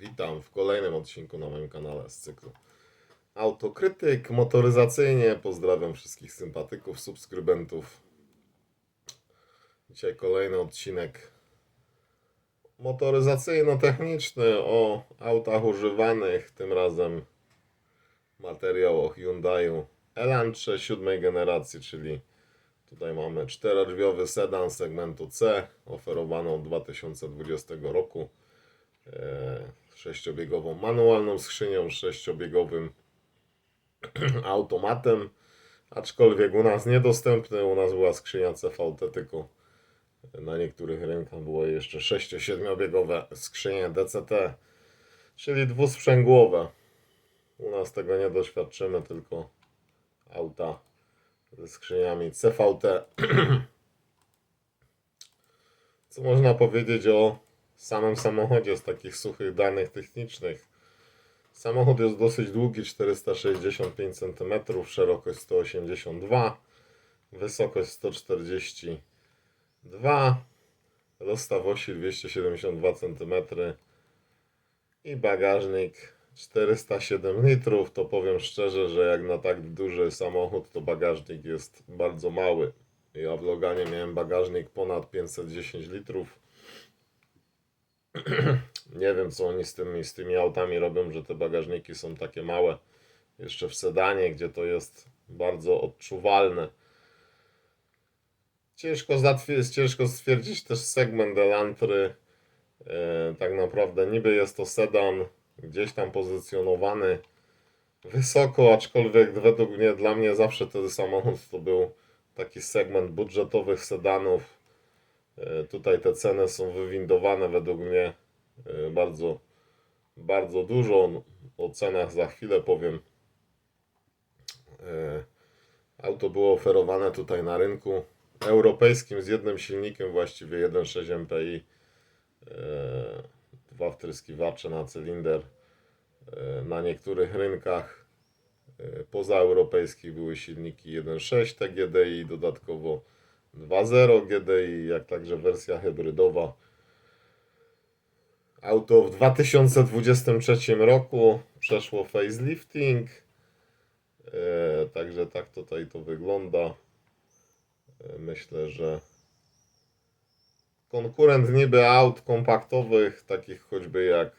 Witam w kolejnym odcinku na moim kanale z cyklu Autokrytyk motoryzacyjnie. Pozdrawiam wszystkich sympatyków, subskrybentów. Dzisiaj kolejny odcinek motoryzacyjno-techniczny o autach używanych. Tym razem materiał o Hyundaiu Elantrze siódmej generacji, czyli Tutaj mamy czterodrzwiowy sedan segmentu C, oferowany od 2020 roku. Sześciobiegową manualną skrzynią, sześciobiegowym automatem. Aczkolwiek u nas niedostępny, u nas była skrzynia CVT, tylko na niektórych rynkach było jeszcze 6-7-biegowe skrzynie DCT, czyli dwusprzęgłowe. U nas tego nie doświadczymy, tylko auta ze skrzyniami CVT. Co można powiedzieć o samym samochodzie z takich suchych danych technicznych? Samochód jest dosyć długi, 465 cm, szerokość 182, wysokość 142, rozstaw osi 272 cm i bagażnik 407 litrów, to powiem szczerze, że jak na tak duży samochód, to bagażnik jest bardzo mały. Ja w Loganie miałem bagażnik ponad 510 litrów. Nie wiem, co oni z tymi, z tymi autami robią, że te bagażniki są takie małe. Jeszcze w sedanie, gdzie to jest bardzo odczuwalne. Ciężko, ciężko stwierdzić też segment Elantry. E, tak naprawdę niby jest to sedan, gdzieś tam pozycjonowany wysoko, aczkolwiek według mnie, dla mnie zawsze ten samochód to był taki segment budżetowych sedanów. E, Tutaj te ceny są wywindowane według mnie e, bardzo, bardzo dużo. O cenach za chwilę powiem. E, Auto było oferowane tutaj na rynku europejskim z jednym silnikiem, właściwie 1.6 MPI dwa wtryskiwacze na cylinder. Na niektórych rynkach pozaeuropejskich były silniki 1.6 TGDI, dodatkowo 2.0 GDI, jak także wersja hybrydowa. Auto w 2023 roku przeszło facelifting. E, Także tak tutaj to wygląda. E, Myślę, że konkurent niby aut kompaktowych, takich choćby jak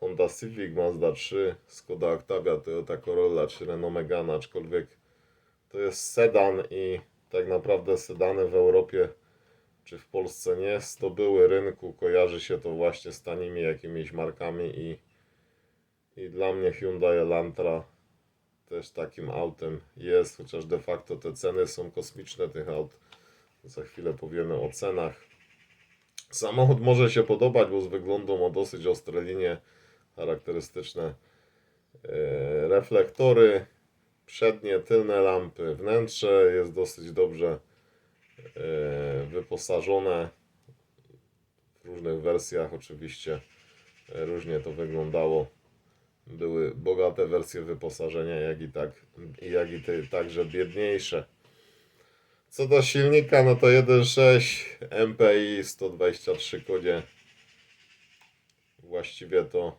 Honda Civic, Mazda 3, Skoda Octavia, Toyota Corolla czy Renault Megane, aczkolwiek to jest sedan i tak naprawdę sedany w Europie czy w Polsce nie zdobyły rynku, kojarzy się to właśnie z tanimi jakimiś markami i, i dla mnie Hyundai Elantra też takim autem jest, chociaż de facto te ceny są kosmiczne tych aut. Za chwilę powiemy o cenach. Samochód może się podobać, bo z wyglądu ma dosyć ostre linie charakterystyczne. e, Reflektory, przednie, tylne lampy, wnętrze jest dosyć dobrze e, wyposażone. W różnych wersjach oczywiście e, różnie to wyglądało. Były bogate wersje wyposażenia, jak i tak, jak i te, także biedniejsze. Co do silnika, no to 1.6 MPI 123 kodzie. Właściwie to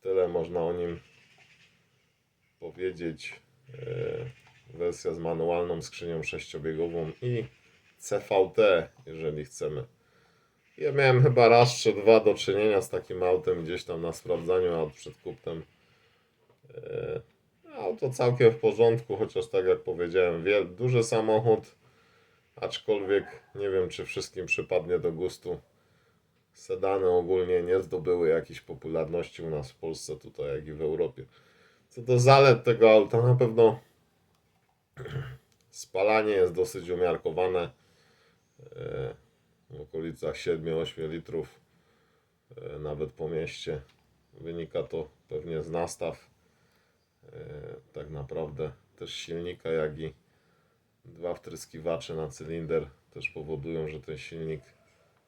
tyle można o nim powiedzieć. E, Wersja z manualną skrzynią sześciobiegową i CVT, jeżeli chcemy. Ja miałem chyba raz czy dwa do czynienia z takim autem gdzieś tam na sprawdzaniu aut przed kupnem. E, Auto całkiem w porządku, chociaż tak jak powiedziałem, duży samochód, aczkolwiek nie wiem, czy wszystkim przypadnie do gustu. Sedany ogólnie nie zdobyły jakiejś popularności u nas w Polsce, tutaj jak i w Europie. Co do zalet tego auta, na pewno spalanie jest dosyć umiarkowane. E, W okolicach 7-8 litrów, e, nawet po mieście. Wynika to pewnie z nastaw e, tak naprawdę też silnika, jak i dwa wtryskiwacze na cylinder też powodują, że ten silnik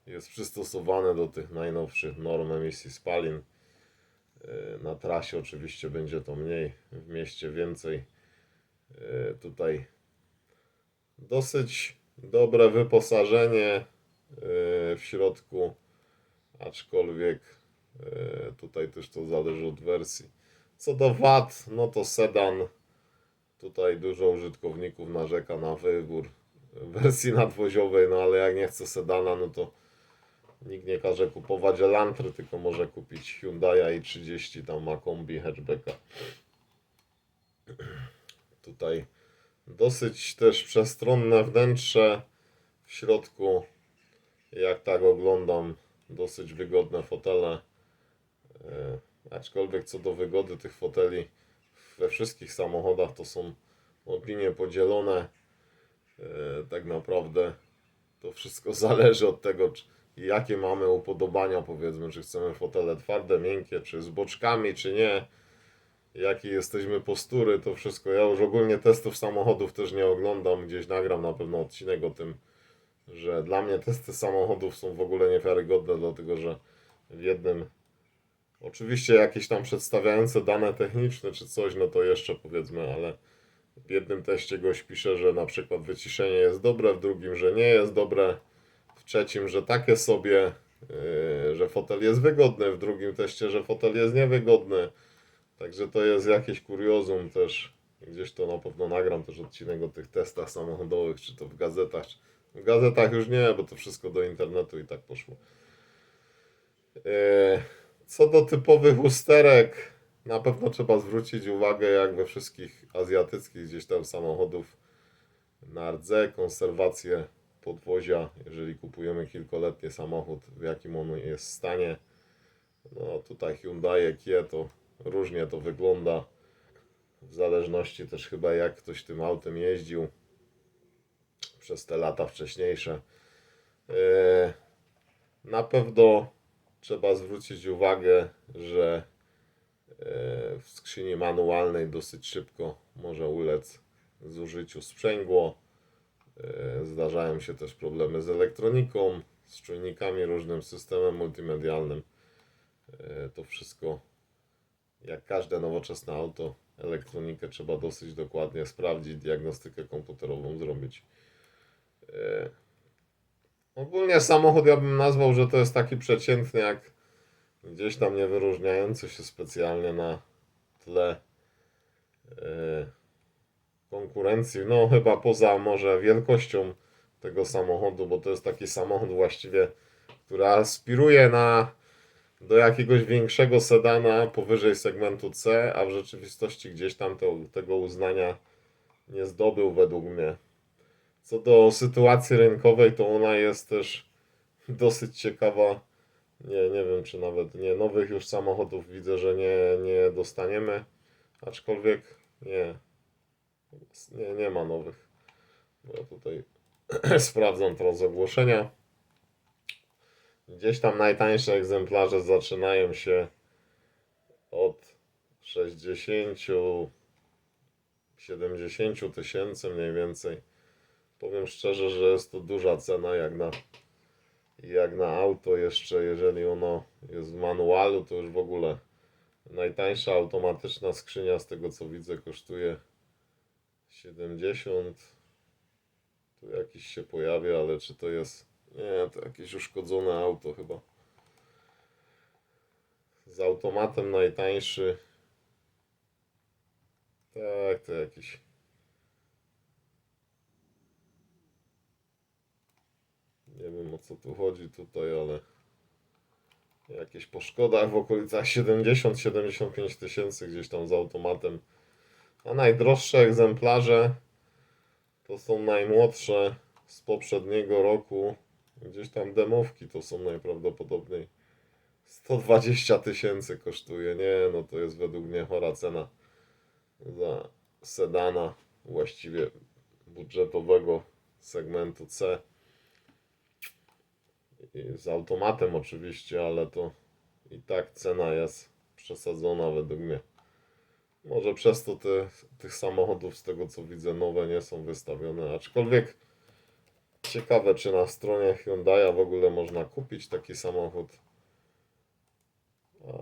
jest przystosowany do tych najnowszych norm emisji spalin. Na trasie oczywiście będzie to mniej, w mieście więcej. E, Tutaj dosyć dobre wyposażenie e, w środku, aczkolwiek e, tutaj też to zależy od wersji. Co do VAT, no to sedan. Tutaj dużo użytkowników narzeka na wybór wersji nadwoziowej, no ale jak nie chce sedana, no to nikt nie każe kupować Elantry, tylko może kupić Hyundai i 30 tam ma kombi hatchbacka. Tutaj dosyć też przestronne wnętrze w środku. Jak tak oglądam, dosyć wygodne fotele. E, Aczkolwiek co do wygody tych foteli we wszystkich samochodach to są opinie podzielone. E, Tak naprawdę to wszystko zależy od tego, czy, jakie mamy upodobania, powiedzmy, czy chcemy fotele twarde, miękkie, czy z boczkami, czy nie. Jakie jesteśmy postury, to wszystko. Ja już ogólnie testów samochodów też nie oglądam. Gdzieś nagram na pewno odcinek o tym, że dla mnie testy samochodów są w ogóle niewiarygodne, dlatego że w jednym Oczywiście jakieś tam przedstawiające dane techniczne czy coś, no to jeszcze powiedzmy, ale w jednym teście gość pisze, że na przykład wyciszenie jest dobre, w drugim, że nie jest dobre, w trzecim, że takie sobie, yy, że fotel jest wygodny, w drugim teście, że fotel jest niewygodny. Także to jest jakieś kuriozum też. Gdzieś to na pewno nagram też odcinek o tych testach samochodowych, czy to w gazetach. W gazetach już nie, bo to wszystko do internetu i tak poszło. Yy, co do typowych usterek, na pewno trzeba zwrócić uwagę, jak we wszystkich azjatyckich gdzieś tam samochodów, na rdze, konserwację podwozia, jeżeli kupujemy kilkoletni samochód, w jakim on jest stanie. No tutaj Hyundai, Kia to różnie to wygląda, w zależności też chyba jak ktoś tym autem jeździł przez te lata wcześniejsze. Yy, Na pewno trzeba zwrócić uwagę, że e, w skrzyni manualnej dosyć szybko może ulec zużyciu sprzęgło. E, Zdarzają się też problemy z elektroniką, z czujnikami, różnym systemem multimedialnym. E, To wszystko, jak każde nowoczesne auto, elektronikę trzeba dosyć dokładnie sprawdzić, diagnostykę komputerową zrobić. E, Ogólnie samochód ja bym nazwał, że to jest taki przeciętny, jak gdzieś tam nie wyróżniający się specjalnie na tle konkurencji. No chyba poza może wielkością tego samochodu, bo to jest taki samochód właściwie, który aspiruje na do jakiegoś większego sedana powyżej segmentu C, a w rzeczywistości gdzieś tam to, tego uznania nie zdobył według mnie. Co do sytuacji rynkowej, to ona jest też dosyć ciekawa. Nie, nie wiem, czy nawet nie nowych już samochodów widzę, że nie, nie dostaniemy. Aczkolwiek nie, nie, nie ma nowych. Ja tutaj sprawdzam teraz ogłoszenia. Gdzieś tam najtańsze egzemplarze zaczynają się od 60, 70 tysięcy mniej więcej. Powiem szczerze, że jest to duża cena jak na, jak na auto jeszcze, jeżeli ono jest w manualu, to już w ogóle najtańsza automatyczna skrzynia z tego co widzę kosztuje 70. Tu jakiś się pojawia, ale czy to jest... Nie, to jakieś uszkodzone auto chyba. Z automatem najtańszy. Tak, to jakiś Nie wiem o co tu chodzi tutaj, ale jakieś po szkodach w okolicach 70-75 tysięcy gdzieś tam z automatem. A najdroższe egzemplarze to są najmłodsze z poprzedniego roku. Gdzieś tam demówki to są najprawdopodobniej. 120 tysięcy kosztuje. Nie, no to jest według mnie chora cena za sedana właściwie budżetowego segmentu C. I z automatem oczywiście, ale to i tak cena jest przesadzona według mnie. Może przez to te, tych samochodów, z tego co widzę, nowe nie są wystawione. Aczkolwiek ciekawe, czy na stronie Hyundai w ogóle można kupić taki samochód.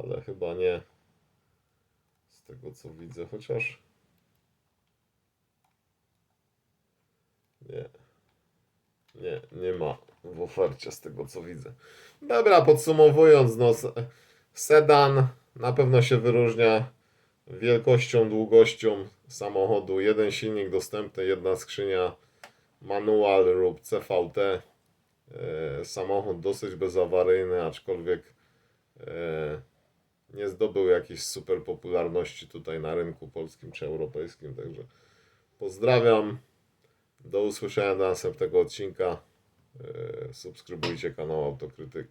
Ale chyba nie. Z tego co widzę, chociaż. Nie. Nie, nie ma w ofercie z tego co widzę. Dobra, podsumowując, no Sedan na pewno się wyróżnia wielkością, długością samochodu. Jeden silnik dostępny, jedna skrzynia, manual lub CVT. E, Samochód dosyć bezawaryjny, aczkolwiek e, nie zdobył jakiejś super popularności tutaj na rynku polskim czy europejskim. Także pozdrawiam. Do usłyszenia następnego odcinka. E, Subskrybujcie kanał Autokrytyk.